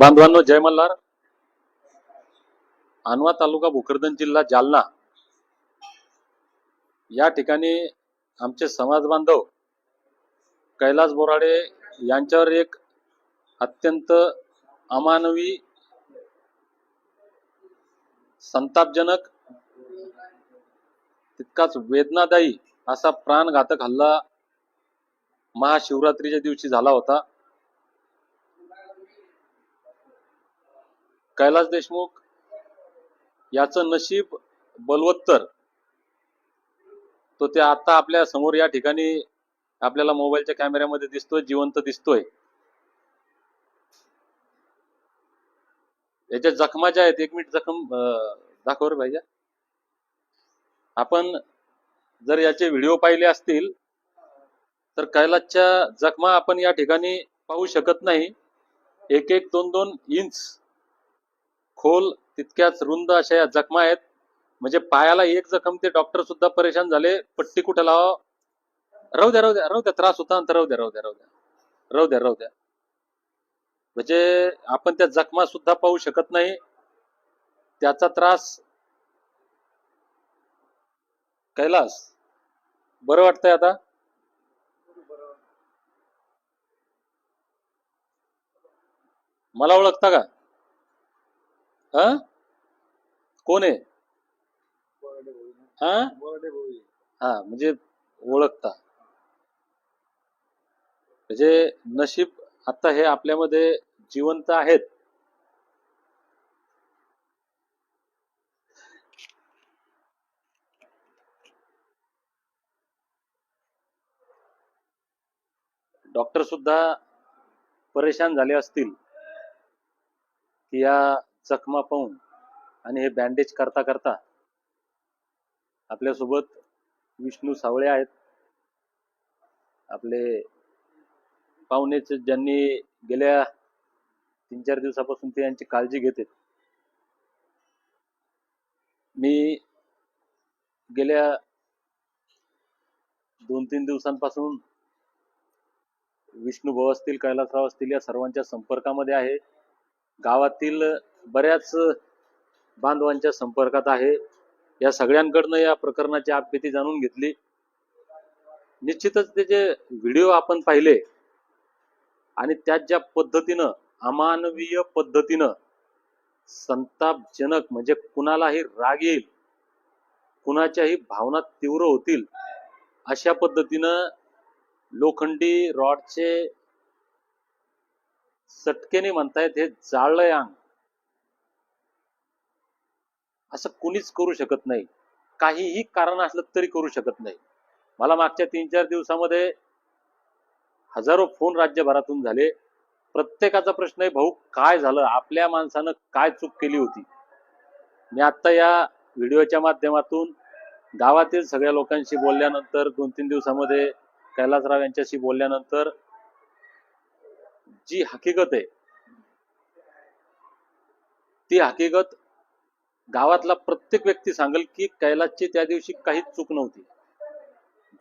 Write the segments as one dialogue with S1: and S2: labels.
S1: बांधवांनो जय मल्हार. अनवा तालुका भोकरदन जिल्हा जालना. या ठिकाणी आमचे समाज बांधव कैलास बोराडे यांच्यावर एक अत्यंत अमानवी संतापजनक तितकाच वेदनादायी असा प्राणघातक हल्ला महाशिवरात्रीच्या दिवशी झाला होता. कैलास देशमुख याचं नशीब बलवत्तर. तो ते आता आपल्यासमोर या ठिकाणी आपल्याला मोबाईलच्या कॅमेऱ्यामध्ये दिसतोय जिवंत दिसतोय. याच्या जखमा ज्या आहेत एक मिनिट जखम अं, दाखव रे पाहिजे आपण जर याचे व्हिडिओ पाहिले असतील तर कैलासच्या जखमा आपण या ठिकाणी पाहू शकत नाही. एक एक दोन दोन इंच खोल तितक्याच रुंद अशा या जखमा आहेत. म्हणजे पायाला एक जखम ते डॉक्टर सुद्धा परेशान झाले. पट्टी कुठे लावा? राहू द्या राहू द्या राहू द्या. त्रास होता तर राहू द्या राहू द्या राहू द्या. राहू द्या राहू द्या. म्हणजे आपण त्या जखमा सुद्धा पाहू शकत नाही. त्याचा त्रास कैलास? बरं वाटतंय आता? मला ओळखता का? हा? कोण आहे? हा? हा म्हणजे ओळखता. म्हणजे नशीब आता हे आपल्यामध्ये जिवंत आहेत. डॉक्टर सुद्धा परेशान झाले असतील की या चकमा पाहून आणि हे बँडेज करता करता आपल्यासोबत विष्णू सावळे आहेत. आपले पाहुणेच ज्यांनी गेल्या तीन चार दिवसापासून ते यांची काळजी घेते मी गेल्या दोन तीन दिवसांपासून विष्णू भाऊ असतील कैलासराव असतील या सर्वांच्या संपर्कामध्ये आहे. गावातील बऱ्याच बांधवांच्या संपर्कात आहे. या सगळ्यांकडनं या प्रकरणाची आपत्ती जाणून घेतली. निश्चितच त्याचे व्हिडिओ आपण पाहिले आणि त्यात ज्या पद्धतीनं अमानवीय पद्धतीनं संतापजनक म्हणजे कुणालाही राग येईल कुणाच्याही भावना तीव्र होतील अशा पद्धतीनं लोखंडी रॉडचे सटकेने म्हणतायत हे जाळलंय अंग असं कुणीच करू शकत नाही. काहीही कारण असलं तरी करू शकत नाही. मला मागच्या तीन चार दिवसामध्ये हजारो फोन राज्यभरातून झाले. प्रत्येकाचा प्रश्न आहे भाऊ काय झालं? आपल्या माणसानं काय चूक केली होती? मी आता या व्हिडिओच्या माध्यमातून गावातील सगळ्या लोकांशी बोलल्यानंतर दोन तीन दिवसामध्ये कैलासराव यांच्याशी बोलल्यानंतर जी हकीकत आहे ती हकीकत गावातला प्रत्येक व्यक्ती सांगेल की कैलासची त्या दिवशी काहीच चूक नव्हती.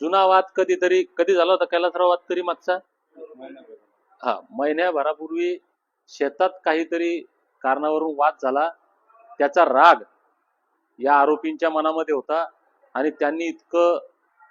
S1: जुना वाद कधीतरी कधी झाला होता कैलासराव वाद तरी मागचा? हा महिन्याभरापूर्वी शेतात काहीतरी कारणावरून वाद झाला. त्याचा राग या आरोपींच्या मनामध्ये होता आणि त्यांनी इतकं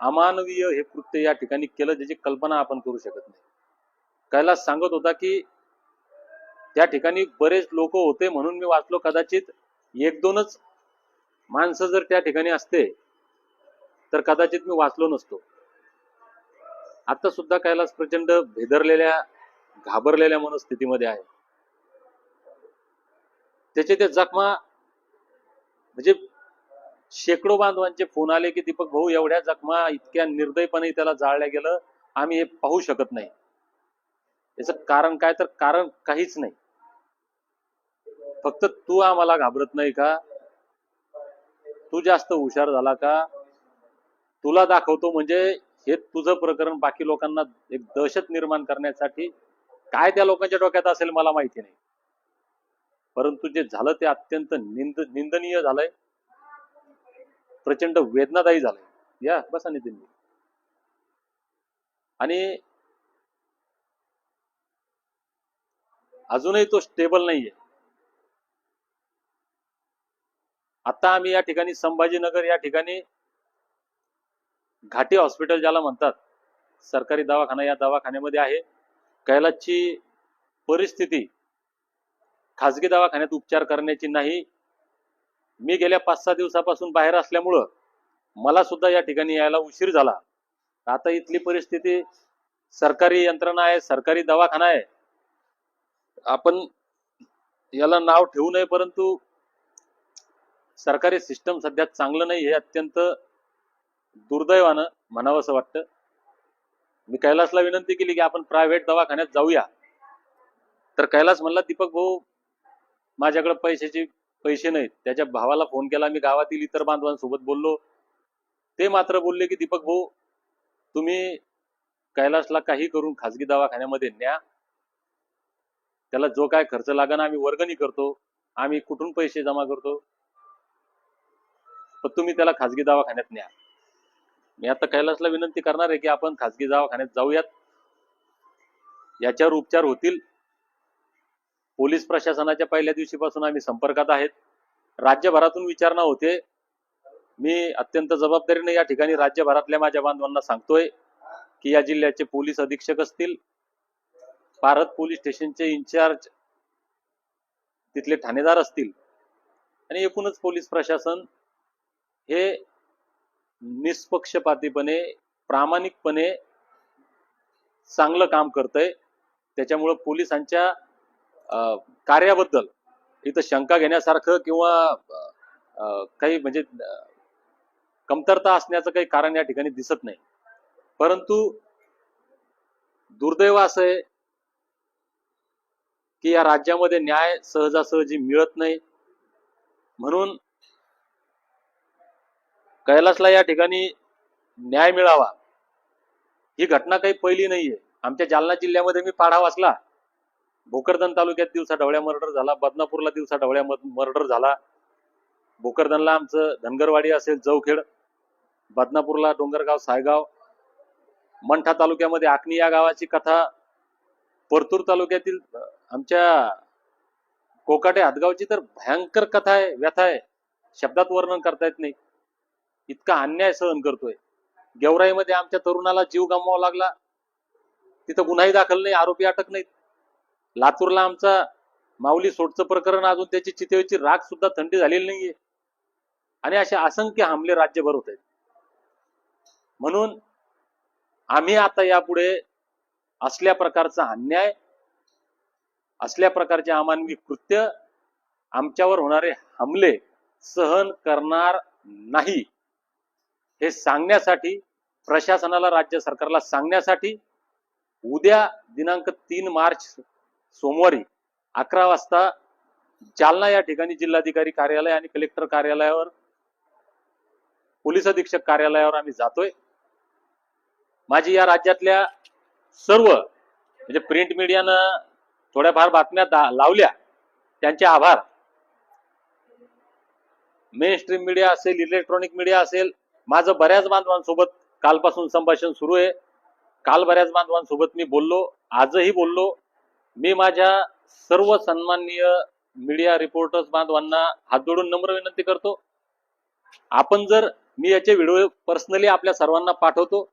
S1: अमानवीय हे कृत्य या ठिकाणी केलं ज्याची कल्पना आपण करू शकत नाही. कैलास सांगत होता की त्या ठिकाणी बरेच लोक होते म्हणून मी वाचलो कदाचित. एक दोनच माणसं जर त्या ठिकाणी असते तर कदाचित मी वाचलो नसतो. आता सुद्धा कैलास प्रचंड भेदरलेल्या घाबरलेल्या मनस्थितीमध्ये आहे. त्याचे ते जखमा म्हणजे शेकडो बांधवांचे फोन आले की दीपक भाऊ एवढ्या जखमा इतक्या निर्दयपणे त्याला जाळल्या गेलं आम्ही हे पाहू शकत नाही. याचं कारण काय? तर कारण काहीच नाही. फक्त तू आम्हाला घाबरत नाही का? तू जास्त हुशार झाला का? तुला दाखवतो म्हणजे हे तुझं प्रकरण बाकी लोकांना एक दहशत निर्माण करण्यासाठी काय त्या लोकांच्या डोक्यात असेल मला माहिती नाही. परंतु जे झालं ते अत्यंत निंद निंदनीय झालंय. प्रचंड वेदनादायी झालंय. या बसा नितीन आणि अजूनही तो स्टेबल नाहीये. आता आम्ही या ठिकाणी संभाजीनगर या ठिकाणी घाटी हॉस्पिटल ज्याला म्हणतात सरकारी दवाखाना या दवाखान्यामध्ये आहे. कैलासची परिस्थिती खाजगी दवाखान्यात उपचार करण्याची नाही. मी गेल्या पाच सहा दिवसापासून बाहेर असल्यामुळं मला सुद्धा या ठिकाणी यायला उशीर झाला. आता इथली परिस्थिती सरकारी यंत्रणा आहे सरकारी दवाखाना आहे. आपण याला नाव ठेवू नये परंतु सरकारी सिस्टम सध्या चांगलं नाही हे अत्यंत दुर्दैवानं म्हणावं असं वाटतं. मी कैलासला विनंती केली की आपण प्रायव्हेट दवाखान्यात जाऊया. तर कैलास म्हणला दीपक भाऊ माझ्याकडे पैशाचे पैसे नाहीत. त्याच्या भावाला फोन केला. मी गावातील इतर बांधवांसोबत बोललो. ते मात्र बोलले की दीपक भाऊ तुम्ही कैलासला काही करून खाजगी दवाखान्यामध्ये न्या. त्याला जो काय खर्च लागेल आम्ही वर्गणी करतो. आम्ही कुठून पैसे जमा करतो? पण तुम्ही त्याला खाजगी दवाखान्यात न्या. मी आता कैलासला विनंती करणार आहे की आपण खाजगी दवाखान्यात जाऊयात. याच्यावर उपचार होतील. पोलीस प्रशासनाच्या पहिल्या दिवशीपासून आम्ही संपर्कात आहेत. राज्यभरातून विचारणा होते. मी अत्यंत जबाबदारीने या ठिकाणी राज्यभरातल्या माझ्या बांधवांना सांगतोय की या जिल्ह्याचे पोलीस अधीक्षक असतील. भारत पोलीस स्टेशनचे इन्चार्ज तिथले ठाणेदार असतील. आणि एकूणच पोलीस प्रशासन हे निष्पक्षपातीपणे प्रामाणिकपणे चांगलं काम करतंय. त्याच्यामुळं पोलिसांच्या अं, कार्याबद्दल इथं शंका घेण्यासारखं किंवा काही म्हणजे कमतरता असण्याचं काही कारण या ठिकाणी दिसत नाही. परंतु दुर्दैव असं आहे की या राज्यामध्ये न्याय सहजासहजी मिळत नाही. म्हणून कैलासला या ठिकाणी न्याय मिळावा. ही घटना काही पहिली नाहीये. आमच्या जालना जिल्ह्यामध्ये मी पाढा वाचला. भोकरदन तालुक्यात दिवसा ढवळ्या मर्डर झाला. बदनापूरला दिवसा ढवळ्या मर्डर झाला. भोकरदनला आमचं धनगरवाडी असेल जवखेड बदनापूरला डोंगरगाव सायगाव. मंठा तालुक्यामध्ये आकणी या गावाची कथा. परतूर तालुक्यातील आमच्या कोकाटे हातगावची तर भयंकर कथा आहे व्यथा आहे. शब्दात वर्णन करता येत नाही. इतका अन्याय सहन करतोय. गेवराईमध्ये आमच्या तरुणाला जीव गमवावा लागला. तिथं गुन्हाही दाखल नाही आरोपी अटक नाहीत. लातूरला आमचा माऊली सोटचं प्रकरण अजून त्याची चितेची राख सुद्धा थंडी झालेली नाहीये. आणि असे असंख्य हमले राज्यभर होत आहेत. म्हणून आम्ही आता यापुढे असल्या प्रकारचा अन्याय असल्या प्रकारचे अमानवी कृत्य आमच्यावर होणारे हमले सहन करणार नाही. हे सांगण्यासाठी प्रशासनाला राज्य सरकारला सांगण्यासाठी उद्या दिनांक तीन मार्च सोमवारी अकरा वाजता जालना या ठिकाणी जिल्हाधिकारी कार्यालय आणि कलेक्टर कार्यालयावर पोलीस अधीक्षक कार्यालयावर आम्ही जातोय. माझी या राज्यातल्या सर्व म्हणजे प्रिंट मीडियानं थोड्याफार बातम्या लावल्या. त्यांचे आभार. मेन स्ट्रीम मीडिया असेल इलेक्ट्रॉनिक मीडिया असेल माझं बऱ्याच बांधवांसोबत कालपासून संभाषण सुरू आहे. काल बऱ्याच बांधवांसोबत मी बोललो आजही बोललो. मी माझ्या सर्व सन्माननीय मीडिया रिपोर्टर्स बांधवांना हात जोडून नम्र विनंती करतो. आपण जर मी याचे व्हिडिओ पर्सनली आपल्या सर्वांना पाठवतो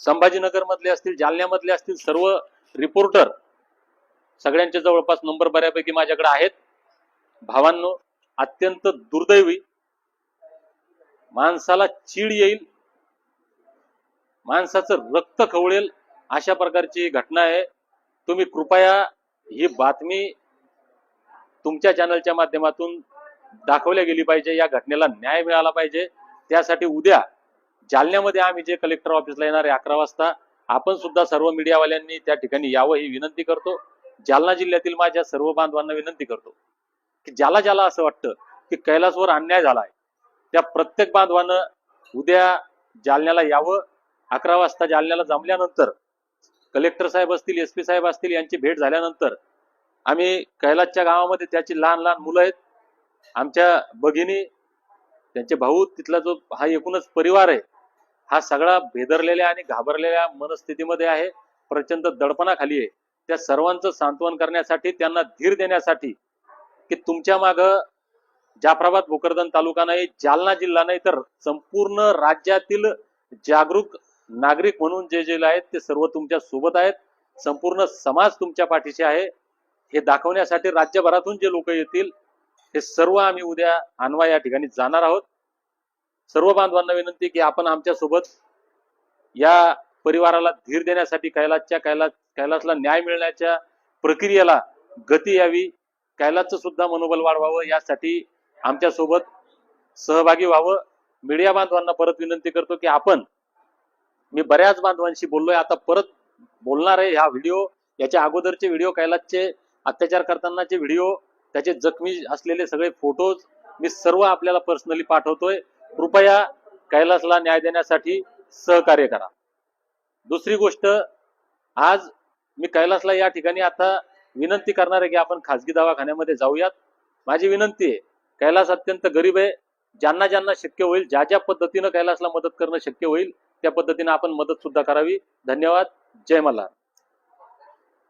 S1: संभाजीनगर मधले असतील जालन्यामधले असतील सर्व रिपोर्टर सगळ्यांचे जवळपास नंबर बऱ्यापैकी माझ्याकडे आहेत. भावांनो अत्यंत दुर्दैवी माणसाला चीड येईल माणसाचं रक्त खवळेल अशा प्रकारची घटना आहे. तुम्ही कृपया ही बातमी तुमच्या चॅनलच्या माध्यमातून दाखवल्या गेली पाहिजे. या घटनेला न्याय मिळाला पाहिजे. त्यासाठी उद्या जालन्यामध्ये आम्ही जे कलेक्टर ऑफिसला येणार आहे अकरा वाजता आपण सुद्धा सर्व मीडियावाल्यांनी त्या ठिकाणी यावं ही विनंती करतो. जालना जिल्ह्यातील माझ्या सर्व बांधवांना विनंती करतो. की ज्याला ज्याला असं वाटतं की कैलासवर अन्याय झालाय त्या प्रत्येक बांधवानं उद्या जालन्याला यावं. अकरा वाजता जालन्याला जमल्यानंतर कलेक्टर साहेब असतील एस पी साहेब असतील यांची भेट झाल्यानंतर आम्ही कैलासच्या गावामध्ये त्याची लहान लहान मुलं आहेत. आमच्या भगिनी त्यांचे भाऊ तिथला जो हा एकूणच परिवार आहे हा सगळा भेदरलेल्या आणि घाबरलेल्या मनस्थितीमध्ये आहे. प्रचंड दडपणाखाली आहे. त्या सर्वांचं सांत्वन करण्यासाठी त्यांना धीर देण्यासाठी की तुमच्या मागं जाफराबाद भोकरदन तालुका नाही जालना जिल्हा नाही तर संपूर्ण राज्यातील जागरूक नागरिक म्हणून जे जे आहेत ते सर्व तुमच्यासोबत आहेत. संपूर्ण समाज तुमच्या पाठीशी आहे. हे दाखवण्यासाठी राज्यभरातून जे लोक येतील हे सर्व आम्ही उद्या आणवा या ठिकाणी जाणार आहोत. सर्व बांधवांना विनंती की आपण आमच्यासोबत या परिवाराला धीर देण्यासाठी कैलासच्या कैलास कैलासला न्याय मिळण्याच्या प्रक्रियेला गती यावी कैलासचं सुद्धा मनोबल वाढवावं यासाठी आमच्यासोबत सहभागी व्हावं. मीडिया बांधवांना परत विनंती करतो की आपण मी बऱ्याच बांधवांशी बोललोय आता परत बोलणार आहे ह्या व्हिडिओ. याच्या अगोदरचे व्हिडिओ कैलासचे अत्याचार करतानाचे व्हिडिओ त्याचे जखमी असलेले सगळे फोटोज मी सर्व आपल्याला पर्सनली पाठवतोय. कृपया कैलासला न्याय देण्यासाठी सहकार्य करा. दुसरी गोष्ट आज मी कैलासला या ठिकाणी आता विनंती करणार आहे की आपण खासगी दवाखान्यामध्ये जाऊयात. माझी विनंती आहे कैलास अत्यंत गरीब आहे. ज्यांना ज्यांना शक्य होईल ज्या ज्या पद्धतीनं कैलासला मदत करणं शक्य होईल त्या पद्धतीनं आपण मदत सुद्धा करावी. धन्यवाद. जय मल्हार.